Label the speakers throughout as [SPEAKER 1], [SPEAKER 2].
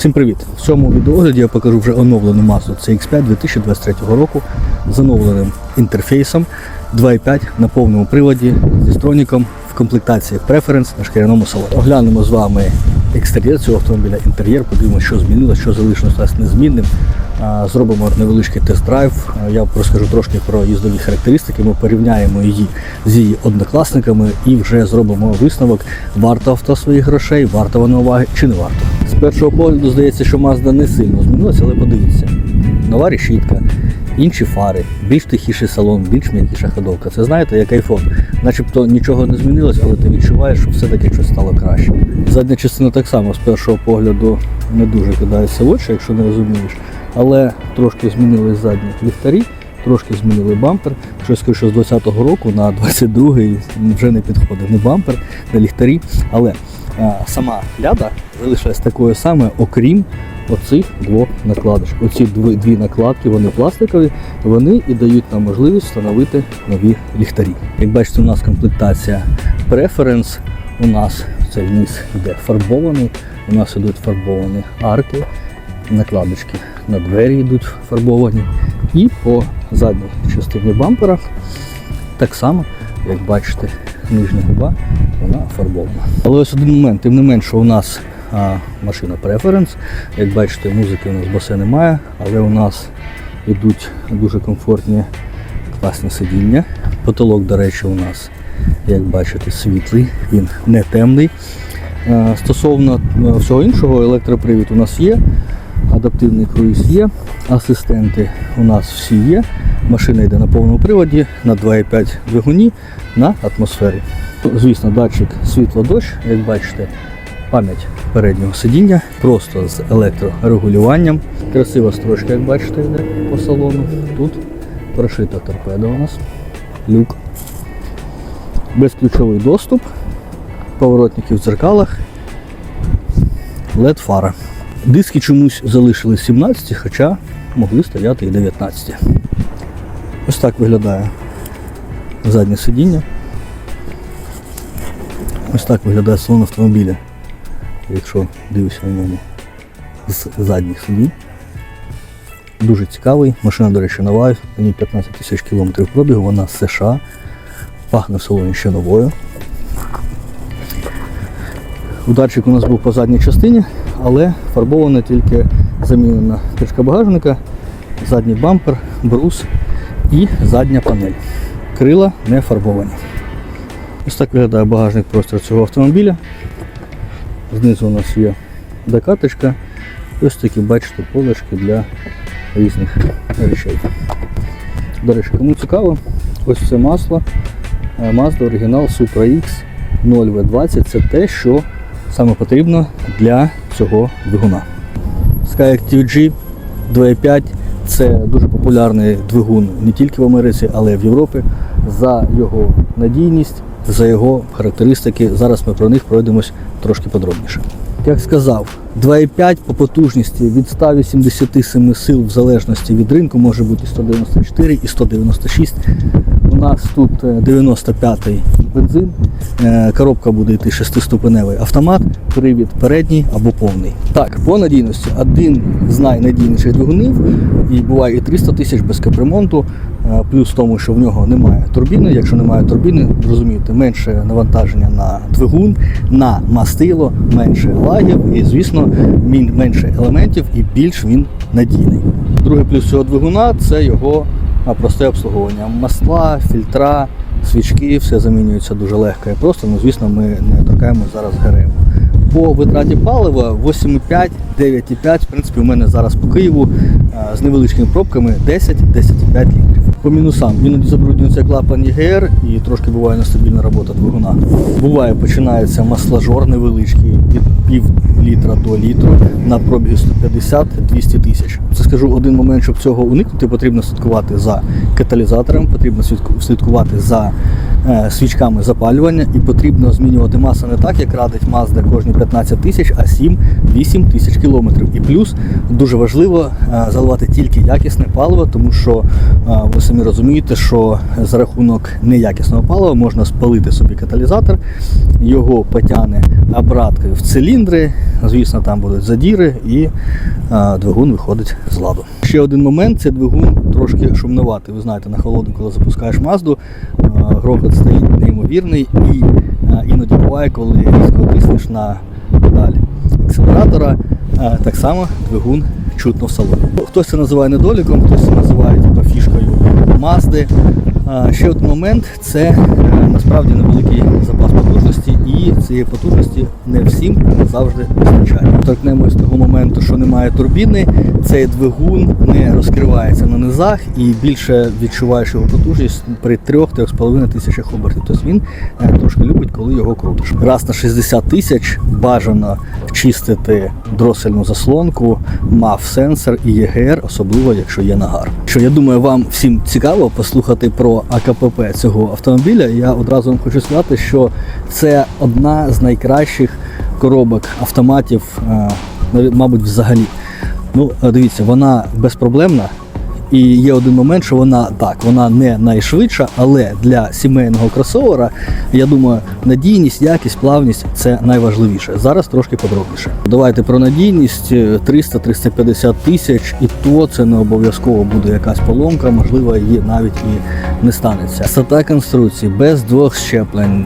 [SPEAKER 1] Всім привіт! В цьому відеогляді я покажу вже оновлену Mazda CX-5 2023 року з оновленим інтерфейсом 2.5 на повному приводі зі строніком в комплектації Preference на шкіряному салоні. Оглянемо з вами екстер'єр цього автомобіля, інтер'єр, подивимося, що змінилося, що залишилось нас незмінним. Зробимо невеличкий тест-драйв. Я розкажу трошки про їздові характеристики. Ми порівняємо її з її однокласниками і вже зробимо висновок, варто авто своїх грошей, варто воно уваги чи не варто. З першого погляду здається, що Mazda не сильно змінилася, але подивіться. Нова решітка, інші фари, більш тихіший салон, більш м'якіша ходовка. Це знаєте, як айфон. Начебто нічого не змінилось, але ти відчуваєш, що все-таки щось стало краще. Задня частина так само з першого погляду не дуже кидається в очі, якщо не розумієш. Але трошки змінили задні ліхтарі, трошки змінили бампер. Щось скажу, що з 20-го року на 22-й вже не підходить ні бампер, ні ліхтарі. Але сама ляда залишилась такою самою, окрім оцих двох накладочок. Оці дві, дві накладки, вони пластикові, вони і дають нам можливість встановити нові ліхтарі. Як бачите, у нас комплектація Preference, у нас цей низ йде фарбований, у нас йдуть фарбовані арки, накладочки на двері йдуть фарбовані. І по задній частині бампера так само, як бачите, нижня губа вона фарбована. Але ось один момент, тим не менше, у нас а, машина Preference. Як бачите, музики у нас басе немає, але у нас йдуть дуже комфортні класні сидіння. Потолок, до речі, у нас, як бачите, світлий, він не темний. Е, Стосовно всього іншого, електропривід у нас є, адаптивний круїз є, асистенти у нас всі є. Машина йде на повному приводі, на 2,5 двигуні, на атмосфері. Звісно, датчик світло-дощ, як бачите, пам'ять переднього сидіння, просто з електрорегулюванням. Красива строчка, як бачите, йде по салону. Тут прошита торпеда у нас, люк. Безключовий доступ, поворотники в дзеркалах, LED фара. Диски чомусь залишили 17, хоча могли стояти і 19. Ось так виглядає заднє сидіння. Ось так виглядає салон автомобіля, якщо дивишся на ньому з задніх сидінь. Дуже цікавий. Машина, до речі, нова, на ній 15 тисяч кілометрів пробігу, вона з США. Пахне в салоні ще новою. Ударчик у нас був по задній частині, але фарбована тільки замінена кришка багажника, задній бампер, брус і задня панель. Крила не фарбовані. Ось так виглядає багажник простір цього автомобіля. Знизу у нас є докаточка. Ось такі, бачите, полочки для різних речей. До речі, кому цікаво, ось це масло е, Mazda оригінал Supra X 0V20 це те, що саме потрібно для цього двигуна. Skyactiv G 2.5 це дуже популярний двигун не тільки в Америці, але й в Європі. За його надійність, за його характеристики. Зараз ми про них пройдемось трошки подробніше. Як сказав, 2,5 по потужності від 187 сил в залежності від ринку може бути 194 і 196. У нас тут е, 95-й бензин, е, коробка буде йти 6-ступеневий автомат, привід передній або повний. Так, по надійності один з найнадійніших двигунів і буває і 300 тисяч без капремонту. Е, Плюс в тому, що в нього немає турбіни. Якщо немає турбіни, розумієте, менше навантаження на двигун, на мастило, менше лагів і, звісно, мін- менше елементів і більш він надійний. Другий плюс цього двигуна це його просте обслуговування. Масла, фільтра, свічки, все замінюється дуже легко і просто. Ну, звісно, ми не торкаємо зараз ГРМ. По витраті палива 8,5, 9,5, в принципі, у мене зараз по Києву з невеличкими пробками 10-10,5 літрів. По мінусам іноді забруднюється клапан ЄГР і трошки буває нестабільна робота двигуна. Буває, починається масложор невеличкий від пів літра до літру на пробігі 150-200 тисяч. Це скажу один момент, щоб цього уникнути, потрібно слідкувати за каталізатором, потрібно слідку- слідкувати за свічками запалювання і потрібно змінювати масу не так, як радить Mazda кожні 15 тисяч, а 7-8 тисяч кілометрів. І плюс дуже важливо е, заливати тільки якісне паливо, тому що е, ви самі розумієте, що за рахунок неякісного палива можна спалити собі каталізатор, його потягне обраткою в циліндри. Звісно, там будуть задіри і е, двигун виходить з ладу. Ще один момент це двигун трошки шумнуватий. Ви знаєте, на холоду, коли запускаєш Мазду, е, грохот стоїть неймовірний і е, іноді буває, коли різко тиснеш на педаль акселератора, е, так само двигун чутно в салоні. Хтось це називає недоліком, хтось це називає типу, фішкою Мазди. Ще один момент це е, насправді невеликий запас потужності, і цієї потужності не всім завжди вистачає. Торкнемось того моменту, що немає турбіни, цей двигун не розкривається на низах і більше відчуваєш його потужність при 3-3,5 тисячах обертів. Тобто він е, трошки любить, коли його крутиш. Раз на 60 тисяч бажано чистити дросельну заслонку, мав сенсор і ЄГР, особливо якщо є нагар. Що я думаю, вам всім цікаво послухати про АКПП цього автомобіля. Я одразу вам хочу сказати, що це одна з найкращих коробок автоматів, е, мабуть, взагалі. Ну, е, дивіться, вона безпроблемна. І є один момент, що вона так, вона не найшвидша, але для сімейного кросовера, я думаю, надійність, якість, плавність це найважливіше. Зараз трошки подробніше. Давайте про надійність 300-350 тисяч, і то це не обов'язково буде якась поломка, можливо, її навіть і не станеться. Висота конструкції без двох щеплень,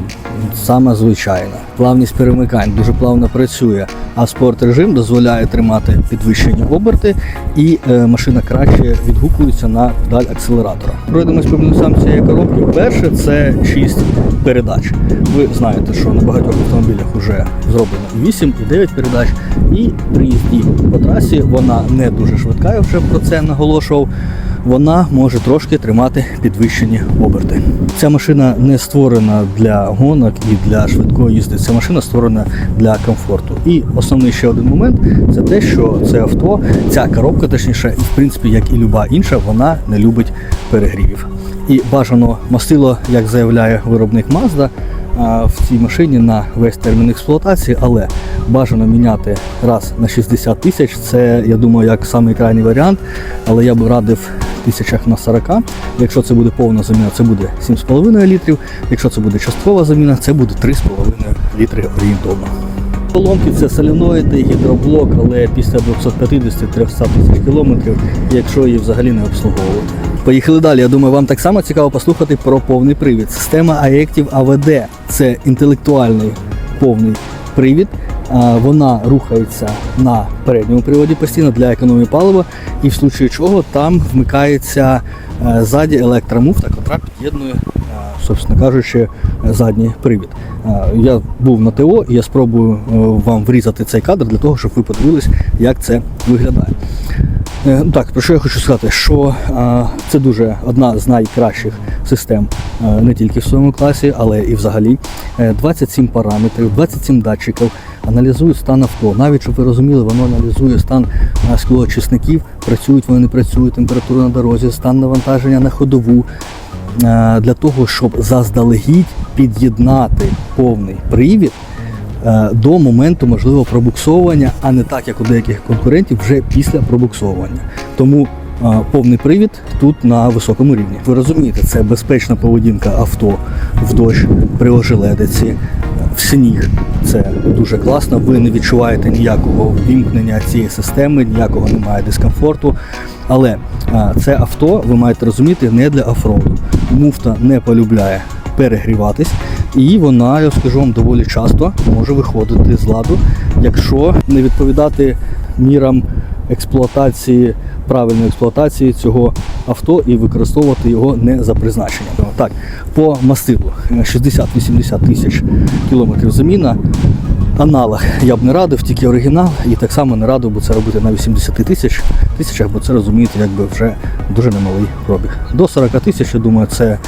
[SPEAKER 1] саме звичайна. Плавність перемикань дуже плавно працює, а спорт режим дозволяє тримати підвищені оберти, і е, машина краще відгукується на педаль акселератора. Пройдемось по плюсам цієї коробки. Перше це 6 передач. Ви знаєте, що на багатьох автомобілях вже зроблено 8 і 9 передач. І при їзді по трасі вона не дуже швидка, я вже про це наголошував. Вона може трошки тримати підвищені оберти. Ця машина не створена для гонок і для швидкої їзди. Ця машина створена для комфорту. І основний ще один момент це те, що це авто, ця коробка, точніше, в принципі, як і люба інша, вона не любить перегрівів. І бажано мастило, як заявляє виробник Mazda, в цій машині на весь термін експлуатації, але бажано міняти раз на 60 тисяч. Це, я думаю, як самий крайній варіант, але я б радив тисячах на 40. Якщо це буде повна заміна, це буде 7,5 літрів. Якщо це буде часткова заміна, це буде 3,5 літри орієнтовно. Поломки це соляноїди, гідроблок, але після 250-300 тисяч кілометрів, якщо її взагалі не обслуговувати. Поїхали далі. Я думаю, вам так само цікаво послухати про повний привід. Система AECTIV AVD – це інтелектуальний повний привід. А, Вона рухається на передньому приводі постійно для економії палива, і в случаї чого там вмикається е, ззаді електромуфта, котра під'єднує, е, собственно кажучи, задній привід. Е, Я був на ТО і я спробую е, вам врізати цей кадр для того, щоб ви подивились, як це виглядає. Е, Так, про що я хочу сказати, що це дуже одна з найкращих систем е, не тільки в своєму класі, але і взагалі. Е, 27 параметрів, 27 датчиків, аналізують стан авто. Навіть щоб ви розуміли, воно аналізує стан е, склоочисників, працюють вони, не працюють, температура на дорозі, стан навантаження на ходову. Е, Для того, щоб заздалегідь під'єднати повний привід е, до моменту можливого пробуксовування, а не так, як у деяких конкурентів, вже після пробуксовування. Тому повний привід тут на високому рівні. Ви розумієте, це безпечна поведінка авто в дощ, при ожеледиці, в сніг. Це дуже класно. Ви не відчуваєте ніякого вімкнення цієї системи, ніякого немає дискомфорту. Але це авто, ви маєте розуміти, не для офроуду. Муфта не полюбляє перегріватись, і вона, я скажу вам, доволі часто може виходити з ладу, якщо не відповідати мірам експлуатації, правильної експлуатації цього авто і використовувати його не за призначенням. Так, по мастилу е, 60-80 тисяч кілометрів заміна. Аналог я б не радив, тільки оригінал, і так само не радив би це робити на 80 тисяч тисячах, бо це розумієте, якби вже дуже немалий пробіг. До 40 тисяч, я думаю, це е,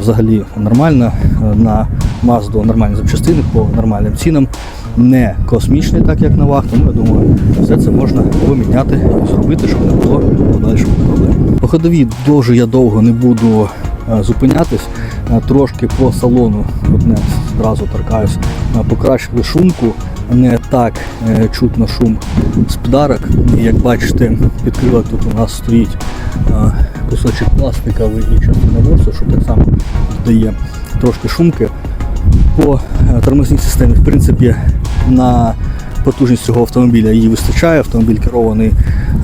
[SPEAKER 1] взагалі нормально. Е, На Mazda нормальні запчастини по нормальним цінам, не космічний, так як на ваг, тому я думаю, все це можна поміняти і зробити, щоб не було подальших проблем. По ходовій дуже я довго не буду зупинятись. Е, Трошки по салону одне зразу торкаюсь, е, покращили шумку. Не так е, чутно шум з подарок. Як бачите, під крилом тут у нас стоїть е, кусочок пластиковий і частина ворсу, що так само додає трошки шумки. По е, тормозній системі, в принципі, на потужність цього автомобіля її вистачає. Автомобіль керований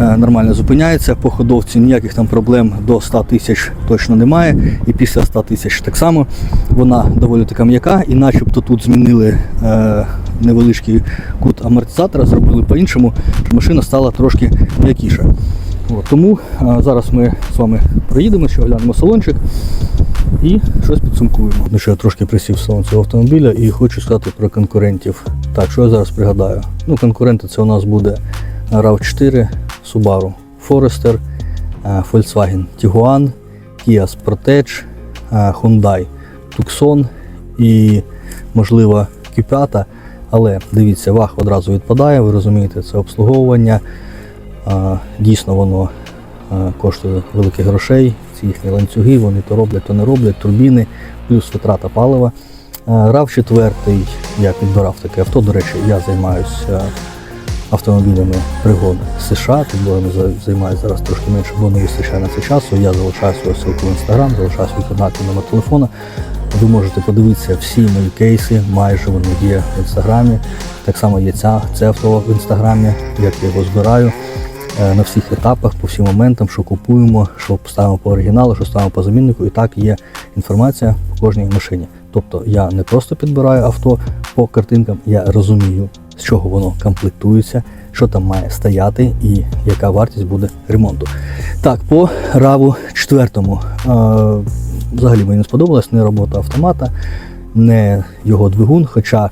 [SPEAKER 1] е, нормально зупиняється. По ходовці ніяких там проблем до 100 тисяч точно немає. І після 100 тисяч так само вона доволі така м'яка, і начебто тут змінили е, невеличкий кут амортизатора, зробили по-іншому, щоб машина стала трошки м'якіша. От, тому е, зараз ми з вами проїдемо, ще оглянемо салончик і щось підсумкуємо. Ну що я трошки присів в салон цього автомобіля і хочу сказати про конкурентів. Так, що я зараз пригадаю? Ну, конкуренти це у нас буде RAV4, Subaru Forester, е, Volkswagen Tiguan, Kia Sportage, е, Hyundai Tucson і, можливо, Q5. Але дивіться, ваг одразу відпадає, ви розумієте, це обслуговування. Дійсно, воно коштує великих грошей. Ці їхні ланцюги, вони то роблять, то не роблять, турбіни, плюс витрата палива. rav 4 я підбирав таке авто. До речі, я займаюся автомобілями пригод США. Підборами за- займаюся зараз трошки менше, бо не вистачає на це часу. Я залишаю свою ссылку в інстаграм, залишаю свій контакт номер телефона. Ви можете подивитися всі мої кейси, майже вони є в інстаграмі. Так само є ця, це авто в інстаграмі, як я його збираю е, на всіх етапах, по всім моментам, що купуємо, що ставимо по оригіналу, що ставимо по заміннику. І так є інформація по кожній машині. Тобто я не просто підбираю авто по картинкам, я розумію, з чого воно комплектується, що там має стояти і яка вартість буде ремонту. Так, по раву четвертому. Е, взагалі мені не сподобалась не робота автомата, не його двигун. Хоча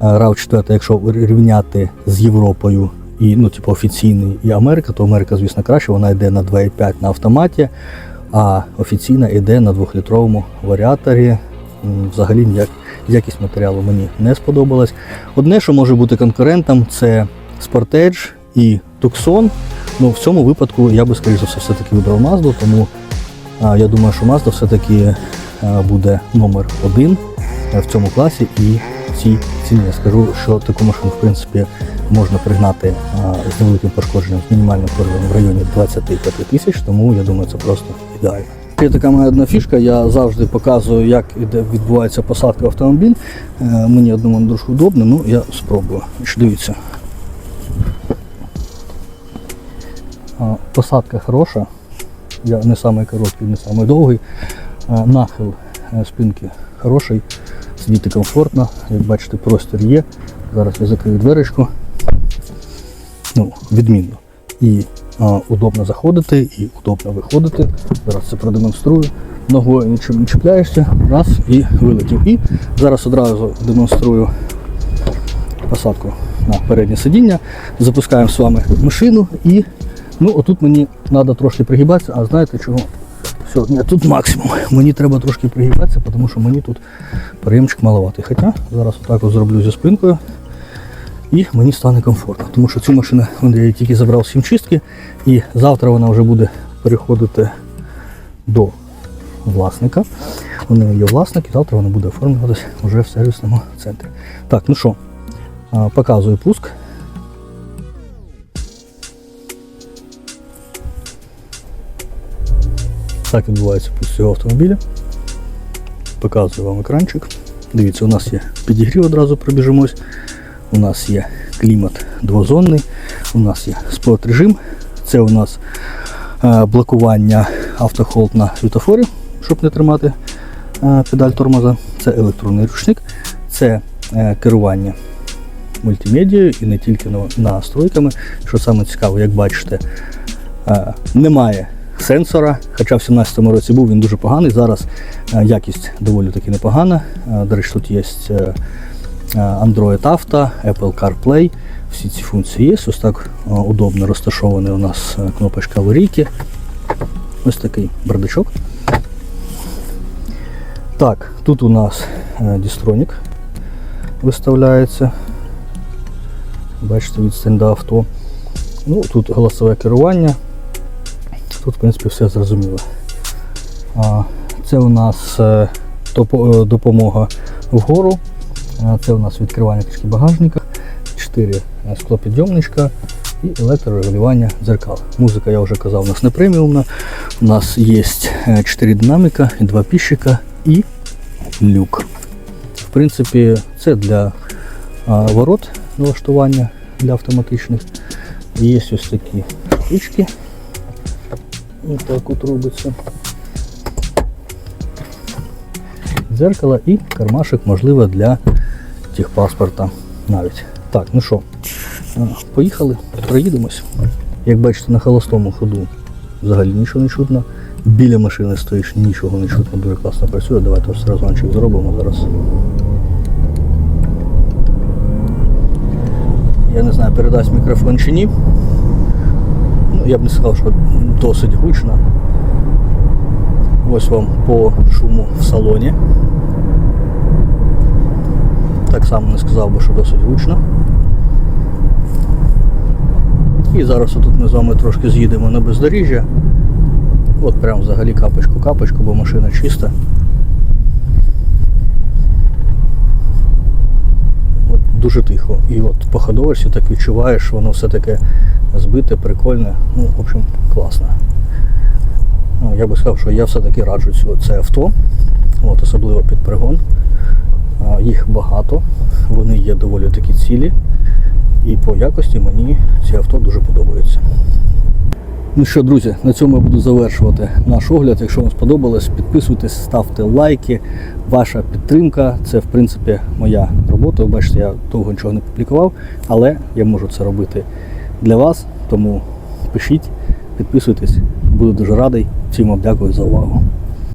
[SPEAKER 1] RAV 4, якщо рівняти з Європою і ну, типу, офіційний і Америка, то Америка, звісно, краще, вона йде на 2,5 на автоматі, а офіційна йде на 2-літровому варіаторі. Взагалі ніяк, якість матеріалу мені не сподобалась. Одне, що може бути конкурентом, це Sportage і Tucson. Ну, в цьому випадку я би, скоріше за все, все-таки вибрав Mazda, тому а, я думаю, що Mazda все-таки буде номер один е, в цьому класі і в цій ціні. Я скажу, що таку машину в принципі можна пригнати а, з невеликим пошкодженням, з мінімальним пошкодженням в районі 25 тисяч, тому я думаю, це просто ідеально. Є така моя одна фішка, я завжди показую, як відбувається посадка в автомобіль. Е, мені одному не дуже удобно, ну я спробую. Дивіться. Посадка хороша. Я не самий короткий, не самий довгий. Нахил е, спинки хороший, сидіти комфортно. Як бачите, простір є. Зараз я закрию дверечку. Ну, відмінно. І удобно заходити, і удобно виходити. Зараз це продемонструю. Ногою нічим не чіпляєшся, раз і вилетів. І зараз одразу демонструю посадку на переднє сидіння. Запускаємо з вами машину і ну, отут мені треба трошки пригибатися, а знаєте чого? Все, ні, тут максимум. Мені треба трошки пригибатися, тому що мені тут приємчик маловатий. Хоча зараз отак от зроблю зі спинкою і мені стане комфортно. Тому що цю машину я тільки забрав з хімчистки, і завтра вона вже буде переходити до власника. У неї є власник, і завтра вона буде оформлюватися вже в сервісному центрі. Так, ну що, показую пуск. Так відбувається пуск цього автомобіля. Показую вам екранчик. Дивіться, у нас є підігрів, одразу пробіжимось. У нас є клімат двозонний, у нас є спорт режим. Це у нас е, блокування автохолд на світофорі, щоб не тримати е, педаль тормоза. Це електронний ручник, це е, керування мультимедією і не тільки настройками. Що саме цікаво, як бачите, немає сенсора, хоча в 2017 році був він дуже поганий. Зараз якість доволі таки непогана. До речі, тут є Android Auto, Apple CarPlay. Всі ці функції є. Ось так е, удобно розташована у нас е, кнопочка аварійки. Ось такий бардачок. Так, тут у нас е, дістронік виставляється. Бачите, відстань до авто. Ну, тут голосове керування. Тут, в принципі, все зрозуміло. Це у нас е, допо- е, допомога вгору. Е, Це у нас відкривання кришки багажника, 4 склопідйомничка і електрорегулювання дзеркал. Музика, я вже казав, у нас не преміумна. У нас є 4 динаміка, 2 піщика і люк. В принципі, це для а, ворот налаштування для автоматичних. Є ось такі штучки. Ось так от робиться. Дзеркало і кармашик, можливо, для техпаспорта навіть. Так, ну що, поїхали, проїдемось. Як бачите, на холостому ходу взагалі нічого не чутно. Біля машини стоїш, нічого не чутно, дуже класно працює. Давайте ось разончик зробимо зараз. Я не знаю, передасть мікрофон чи ні. Ну, я б не сказав, що досить гучно. Ось вам по шуму в салоні. Так само не сказав би, що досить гучно. І зараз отут ми з вами трошки з'їдемо на бездоріжжя. От прям взагалі капочку-капочку, бо машина чиста. От дуже тихо. І от по ходовочці так відчуваєш, воно все таке збите, прикольне. Ну, в общем, класно. Ну, я би сказав, що я все-таки раджу це авто, от, особливо під пригон. Їх багато, вони є доволі такі цілі. І по якості мені ці авто дуже подобаються. Ну що, друзі, на цьому я буду завершувати наш огляд. Якщо вам сподобалось, підписуйтесь, ставте лайки. Ваша підтримка це в принципі моя робота. Ви бачите, я довго нічого не публікував, але я можу це робити для вас. Тому пишіть, підписуйтесь, буду дуже радий. Всім вам дякую за увагу.